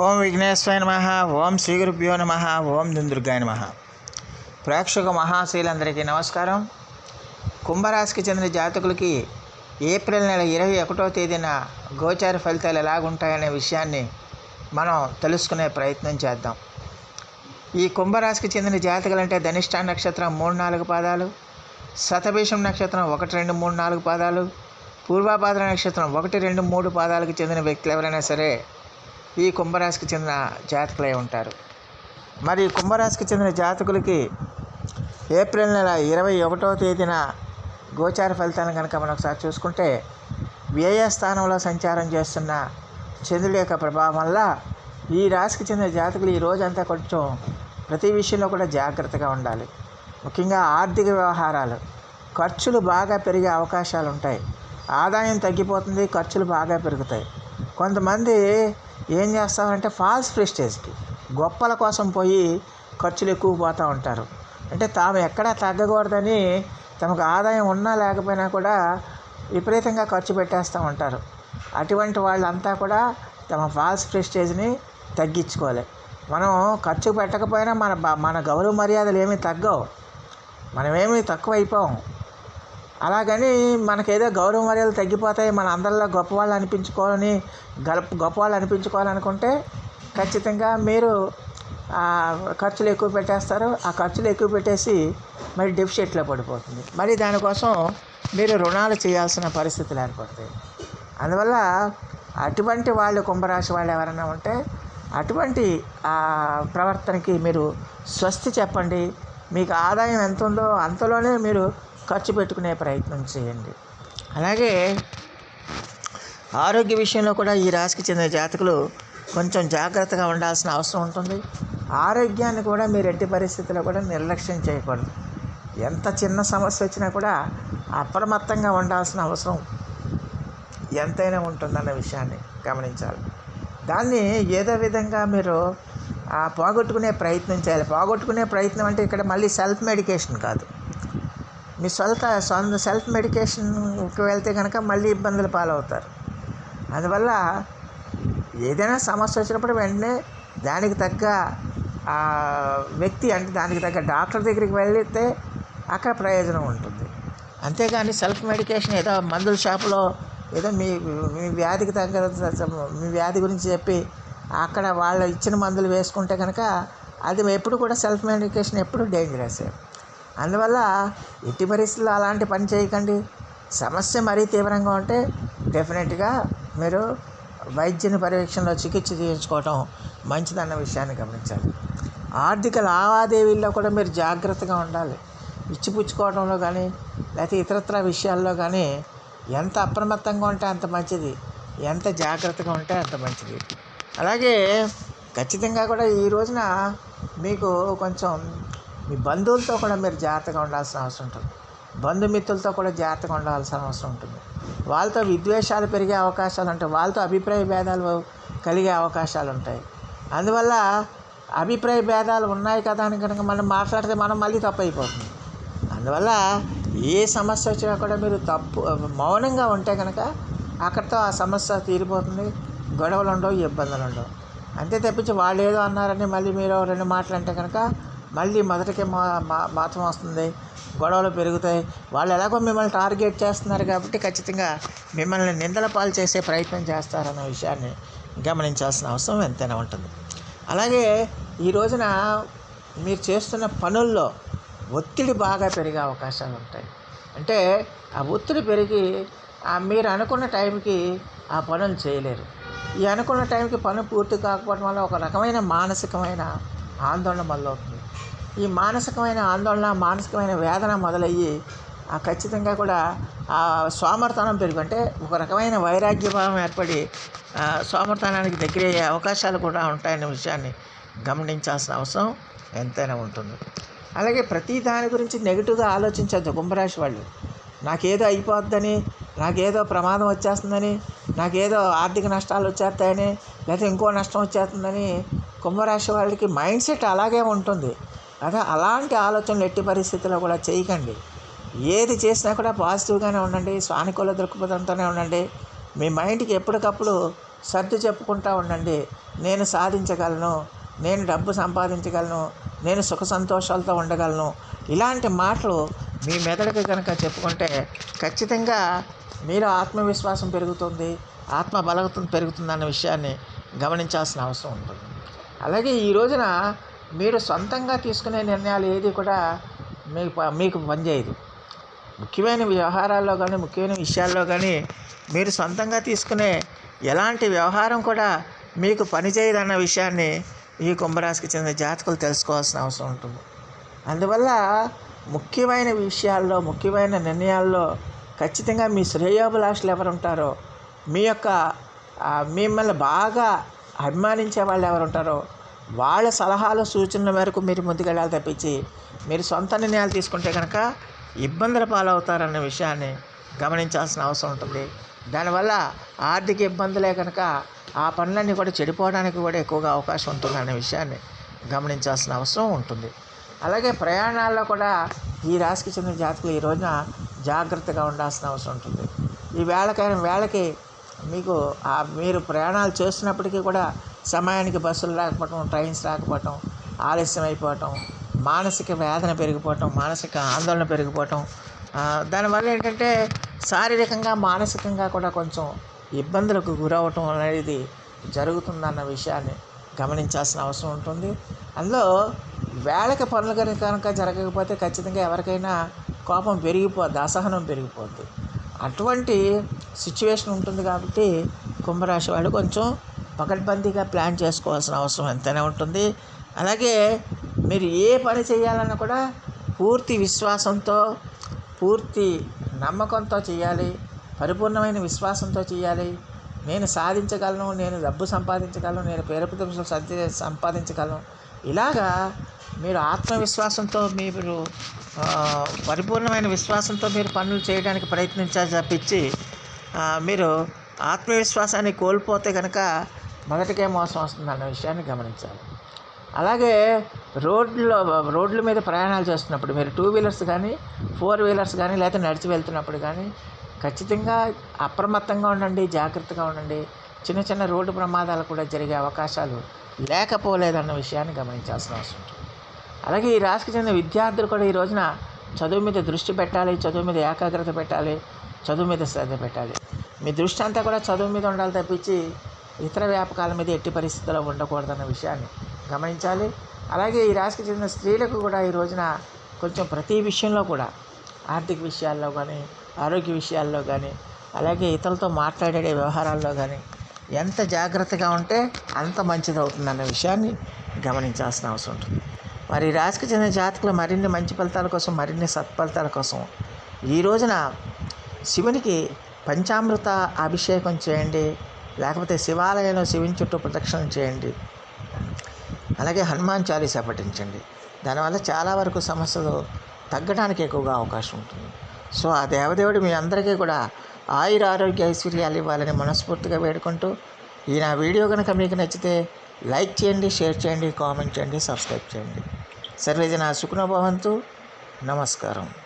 ఓం విఘ్నేశ్వరాయ నమ ఓం శ్రీ గురుభ్యో నమ ఓం దుందుర్గాయ నమ. ప్రేక్షక మహాశీలందరికీ నమస్కారం. కుంభరాశికి చెందిన జాతకులకి ఏప్రిల్ నెల ఇరవై ఒకటో తేదీన గోచార ఫలితాలు ఎలాగుంటాయనే విషయాన్ని మనం తెలుసుకునే ప్రయత్నం చేద్దాం. ఈ కుంభరాశికి చెందిన జాతకులంటే ధనిష్ట నక్షత్రం మూడు నాలుగు పాదాలు శతభీషం నక్షత్రం ఒకటి రెండు మూడు నాలుగు పాదాలు పూర్వాపాద నక్షత్రం ఒకటి రెండు మూడు పాదాలకు చెందిన వ్యక్తులు ఎవరైనా సరే ఈ కుంభరాశికి చెందిన జాతకులై ఉంటారు. మరి కుంభరాశికి చెందిన జాతకులకి ఏప్రిల్ నెల ఇరవై ఒకటో తేదీన గోచార ఫలితాలను కనుక మనం ఒకసారి చూసుకుంటే వ్యయ స్థానంలో సంచారం చేస్తున్న చంద్రుడి యొక్క ప్రభావం వల్ల ఈ రాశికి చెందిన జాతకులు ఈ రోజంతా కొంచెం ప్రతి విషయంలో కూడా జాగ్రత్తగా ఉండాలి. ముఖ్యంగా ఆర్థిక వ్యవహారాలు ఖర్చులు బాగా పెరిగే అవకాశాలు ఉంటాయి. ఆదాయం తగ్గిపోతుంది ఖర్చులు బాగా పెరుగుతాయి. కొంతమంది ఏం చేస్తారంటే ఫాల్స్ ప్రెస్టేజ్కి గొప్పల కోసం పోయి ఖర్చులు ఎక్కువ పోతూ ఉంటారు. అంటే తాము ఎక్కడా తగ్గకూడదని తమకు ఆదాయం ఉన్నా లేకపోయినా కూడా విపరీతంగా ఖర్చు పెట్టేస్తూ ఉంటారు. అటువంటి వాళ్ళంతా కూడా తమ ఫాల్స్ ప్రెస్టేజ్ని తగ్గించుకోవాలి మనం ఖర్చు పెట్టకపోయినా మన మన గౌరవ మర్యాదలు ఏమీ తగ్గవు. మనమేమీ తక్కువ అయిపోం అలాగని మనకేదో గౌరవ మర్యాదలు తగ్గిపోతాయి మన అందరిలో గొప్పవాళ్ళు అనిపించుకోవాలని గొప్ప గొప్పవాళ్ళు అనిపించుకోవాలనుకుంటే ఖచ్చితంగా మీరు ఖర్చులు ఎక్కువ పెట్టేస్తారు. ఆ ఖర్చులు ఎక్కువ పెట్టేసి మరి డెఫిషిట్లో పడిపోతుంది. మరి దానికోసం మీరు రుణాలు చేయాల్సిన పరిస్థితులు ఏర్పడతాయి. అందువల్ల అటువంటి వాళ్ళు కుంభరాశి వాళ్ళు ఎవరైనా ఉంటే అటువంటి ప్రవర్తనకి మీరు స్వస్తి చెప్పండి. మీకు ఆదాయం ఎంత ఉందో అంతలోనే మీరు ఖర్చు పెట్టుకునే ప్రయత్నం చేయండి. అలాగే ఆరోగ్య విషయంలో కూడా ఈ రాశికి చెందిన జాతకులు కొంచెం జాగ్రత్తగా ఉండాల్సిన అవసరం ఉంటుంది. ఆరోగ్యాన్ని కూడా మీరు ఎట్టి పరిస్థితుల్లో కూడా నిర్లక్ష్యం చేయకూడదు. ఎంత చిన్న సమస్య వచ్చినా కూడా అప్రమత్తంగా ఉండాల్సిన అవసరం ఎంతైనా ఉంటుందన్న విషయాన్ని గమనించాలి. దాన్ని ఏదో విధంగా మీరు పోగొట్టుకునే ప్రయత్నం చేయాలి. పోగొట్టుకునే ప్రయత్నం అంటే ఇక్కడ మళ్ళీ సెల్ఫ్ మెడికేషన్ కాదు. మీ సొంత సొంత సెల్ఫ్ మెడికేషన్కి వెళ్తే కనుక మళ్ళీ ఇబ్బందులు పాలవుతారు. అందువల్ల ఏదైనా సమస్య వచ్చినప్పుడు వెంటనే దానికి తగ్గ వ్యక్తి అంటే దానికి తగ్గ డాక్టర్ దగ్గరికి వెళితే అక్కడ ప్రయోజనం ఉంటుంది. అంతేగాని సెల్ఫ్ మెడికేషన్ ఏదో మందుల షాపులో ఏదో మీ మీ వ్యాధికి తగ్గ మీ వ్యాధి గురించి చెప్పి అక్కడ వాళ్ళు ఇచ్చిన మందులు వేసుకుంటే కనుక అది ఎప్పుడు కూడా సెల్ఫ్ మెడికేషన్ ఎప్పుడు డేంజరస్ అందువల్ల ఎట్టి పరిస్థితుల్లో అలాంటి పని చేయకండి. సమస్య మరీ తీవ్రంగా ఉంటే డెఫినెట్గా మీరు వైద్యుని పర్యవేక్షణలో చికిత్స చేయించుకోవటం మంచిదన్న విషయాన్ని గమనించాలి. ఆర్థిక లావాదేవీల్లో కూడా మీరు జాగ్రత్తగా ఉండాలి. ఇచ్చిపుచ్చుకోవడంలో కానీ లేకపోతే ఇతరత్ర విషయాల్లో కానీ ఎంత అప్రమత్తంగా ఉంటే అంత మంచిది. ఎంత జాగ్రత్తగా ఉంటే అంత మంచిది. అలాగే ఖచ్చితంగా కూడా ఈ రోజున మీకు కొంచెం మీ బంధువులతో కూడా మీరు జాగ్రత్తగా ఉండాల్సిన అవసరం ఉంటుంది. బంధుమిత్రులతో కూడా జాగ్రత్తగా ఉండాల్సిన అవసరం ఉంటుంది. వాళ్ళతో విద్వేషాలు పెరిగే అవకాశాలు ఉంటాయి. వాళ్ళతో అభిప్రాయ భేదాలు కలిగే అవకాశాలు ఉంటాయి. అందువల్ల అభిప్రాయ భేదాలు ఉన్నాయి కదా అని కనుక మనం మాట్లాడితే మనం మళ్ళీ తప్పు అయిపోతుంది అందువల్ల ఏ సమస్య వచ్చినా కూడా మీరు తప్పు మౌనంగా ఉంటే కనుక అక్కడితో ఆ సమస్య తీరిపోతుంది. గొడవలు ఉండవు ఇబ్బందులు ఉండవు. అంతే తప్పించి వాళ్ళు ఏదో అన్నారని మళ్ళీ మీరు రెండు మాటలు అంటే కనుక మళ్ళీ మొదటికే మా మాత్రం వస్తుంది. గొడవలు పెరుగుతాయి. వాళ్ళు ఎలాగో మిమ్మల్ని టార్గెట్ చేస్తున్నారు కాబట్టి ఖచ్చితంగా మిమ్మల్ని నిందల పాలు చేసే ప్రయత్నం చేస్తారన్న విషయాన్ని గమనించాల్సిన అవసరం ఎంతైనా ఉంటుంది. అలాగే ఈ రోజున మీరు చేస్తున్న పనుల్లో ఒత్తిడి బాగా పెరిగే అవకాశాలు ఉంటాయి. అంటే ఆ ఒత్తిడి పెరిగి మీరు అనుకున్న టైంకి ఆ పనులు చేయలేరు. ఈ అనుకున్న టైంకి పని పూర్తి కాకపోవడం వల్ల ఒక రకమైన మానసికమైన ఆందోళన మొదలవుతుంది. ఈ మానసికమైన ఆందోళన మానసికమైన వేదన మొదలయ్యి ఆ ఖచ్చితంగా కూడా ఆ సోమర్తనం పెరుగు. అంటే ఒక రకమైన వైరాగ్య భావం ఏర్పడి ఆ సోమర్తనానికి దగ్గరయ్యే అవకాశాలు కూడా ఉంటాయనే విషయాన్ని గమనించాల్సిన అవసరం ఎంతైనా ఉంటుంది. అలాగే ప్రతి దాని గురించి నెగిటివ్గా ఆలోచించద్దు కుంభరాశి వాళ్ళు. నాకేదో అయిపోద్దని నాకేదో ప్రమాదం వచ్చేస్తుందని నాకేదో ఆర్థిక నష్టాలు వచ్చేస్తాయని లేకపోతే ఇంకో నష్టం వచ్చేస్తుందని కుంభరాశి వాళ్ళకి మైండ్ సెట్ అలాగే ఉంటుంది. అదే అలాంటి ఆలోచనలు ఎట్టి పరిస్థితుల్లో కూడా చేయకండి. ఏది చేసినా కూడా పాజిటివ్గానే ఉండండి సానుకూల దృక్పథంతోనే ఉండండి. మీ మైండ్కి ఎప్పటికప్పుడు సర్దు చెప్పుకుంటూ ఉండండి. నేను సాధించగలను నేను డబ్బు సంపాదించగలను నేను సుఖ సంతోషాలతో ఉండగలను. ఇలాంటి మాటలు మీ మెదడుకి కనుక చెప్పుకుంటే ఖచ్చితంగా మీరు ఆత్మవిశ్వాసం పెరుగుతుంది ఆత్మ బలగతం పెరుగుతుంది అన్న విషయాన్ని గమనించాల్సిన అవసరం ఉంటుంది. అలాగే ఈ రోజున మీరు సొంతంగా తీసుకునే నిర్ణయాలు ఏది కూడా మీకు మీకు పనిచేయదు. ముఖ్యమైన వ్యవహారాల్లో కానీ ముఖ్యమైన విషయాల్లో కానీ మీరు సొంతంగా తీసుకునే ఎలాంటి వ్యవహారం కూడా మీకు పనిచేయదన్న విషయాన్ని ఈ కుంభరాశికి చెందిన జాతకులు తెలుసుకోవాల్సిన అవసరం ఉంటుంది. అందువల్ల ముఖ్యమైన విషయాల్లో ముఖ్యమైన నిర్ణయాల్లో ఖచ్చితంగా మీ శ్రేయోభిలాషులు ఎవరు ఉంటారో మీ యొక్క మిమ్మల్ని బాగా అభిమానించే వాళ్ళు ఎవరు ఉంటారో వాళ్ళ సలహాలు సూచనల మేరకు మీరు ముందుకెళ్ళాలి తప్పించి మీరు సొంత నిర్ణయాలు తీసుకుంటే కనుక ఇబ్బందుల పాలవుతారన్న విషయాన్ని గమనించాల్సిన అవసరం ఉంటుంది. దానివల్ల ఆర్థిక ఇబ్బందులే కనుక ఆ పనులన్నీ కూడా చెడిపోవడానికి కూడా ఎక్కువగా అవకాశం ఉంటుంది అనే విషయాన్ని గమనించాల్సిన అవసరం ఉంటుంది. అలాగే ప్రయాణాల్లో కూడా ఈ రాశికి చెందిన జాతకులు ఈ రోజున జాగ్రత్తగా ఉండాల్సిన అవసరం ఉంటుంది. ఈ వేళకైన వేళకి మీకు మీరు ప్రయాణాలు చేస్తున్నప్పటికీ కూడా సమయానికి బస్సులు రాకపోవటం ట్రైన్స్ రాకపోవటం ఆలస్యం అయిపోవటం మానసిక వేదన పెరిగిపోవటం మానసిక ఆందోళన పెరిగిపోవటం దానివల్ల ఏంటంటే శారీరకంగా మానసికంగా కూడా కొంచెం ఇబ్బందులకు గురవటం అనేది జరుగుతుందన్న విషయాన్ని గమనించాల్సిన అవసరం ఉంటుంది. అందులో వేళకి పనులు కనుక కనుక జరగకపోతే ఖచ్చితంగా ఎవరికైనా కోపం పెరిగిపోద్ది అసహనం పెరిగిపోద్ది. అటువంటి సిచ్యువేషన్ ఉంటుంది కాబట్టి కుంభరాశి వాళ్ళు కొంచెం పకడ్బందీగా ప్లాన్ చేసుకోవాల్సిన అవసరం ఎంతైనా ఉంటుంది. అలాగే మీరు ఏ పని చేయాలన్నా కూడా పూర్తి విశ్వాసంతో పూర్తి నమ్మకంతో చేయాలి పరిపూర్ణమైన విశ్వాసంతో చేయాలి. నేను సాధించగలను నేను డబ్బు సంపాదించగలను నేను పేరు ప్రతిష్టలు సర్ది సంపాదించగలను. ఇలాగా మీరు ఆత్మవిశ్వాసంతో మీరు పరిపూర్ణమైన విశ్వాసంతో మీరు పనులు చేయడానికి ప్రయత్నించాలి తప్పించి మీరు ఆత్మవిశ్వాసాన్ని కోల్పోతే కనుక మొదటికే మోసం వస్తుందన్న విషయాన్ని గమనించాలి. అలాగే రోడ్లో రోడ్ల మీద ప్రయాణాలు చేస్తున్నప్పుడు మీరు టూ వీలర్స్ కానీ ఫోర్ వీలర్స్ కానీ లేకపోతే నడిచి వెళ్తున్నప్పుడు కానీ ఖచ్చితంగా అప్రమత్తంగా ఉండండి జాగ్రత్తగా ఉండండి. చిన్న చిన్న రోడ్డు ప్రమాదాలు కూడా జరిగే అవకాశాలు లేకపోలేదన్న విషయాన్ని గమనించాల్సిన అవసరం ఉంటుంది. అలాగే ఈ రాశికి చెందిన విద్యార్థులు కూడా ఈ రోజున చదువు మీద దృష్టి పెట్టాలి చదువు మీద ఏకాగ్రత పెట్టాలి చదువు మీద శ్రద్ధ పెట్టాలి. మీ దృష్టి అంతా కూడా చదువు మీద ఉండాలి తప్పించి ఇతర వ్యాపకాల మీద ఎట్టి పరిస్థితుల్లో ఉండకూడదన్న విషయాన్ని గమనించాలి. అలాగే ఈ రాశికి చెందిన స్త్రీలకు కూడా ఈ రోజున కొంచెం ప్రతి విషయంలో కూడా ఆర్థిక విషయాల్లో కానీ ఆరోగ్య విషయాల్లో కానీ అలాగే ఇతరులతో మాట్లాడే వ్యవహారాల్లో కానీ ఎంత జాగ్రత్తగా ఉంటే అంత మంచిది అవుతుందన్న విషయాన్ని గమనించాల్సిన అవసరం ఉంటుంది. మరి ఈ రాశికి చెందిన జాతకులు మరిన్ని మంచి ఫలితాల కోసం మరిన్ని సత్ఫలితాల కోసం ఈ రోజున శివునికి పంచామృత అభిషేకం చేయండి లేకపోతే శివాలయంలో శివుని చుట్టూ ప్రదక్షిణ చేయండి. అలాగే హనుమాన్ చాలీసా పఠించండి. దానివల్ల చాలా వరకు సమస్యలు తగ్గడానికి ఎక్కువగా అవకాశం ఉంటుంది. సో ఆ దేవదేవుడు మీ అందరికీ కూడా ఆయుర ఆరోగ్య ఐశ్వర్యాలు ఇవ్వాలని మనస్ఫూర్తిగా వేడుకుంటూ ఈ నా వీడియో కనుక మీకు నచ్చితే లైక్ చేయండి షేర్ చేయండి కామెంట్ చేయండి సబ్స్క్రైబ్ చేయండి. సర్వేజన సుఖనోభవంతు నమస్కారం.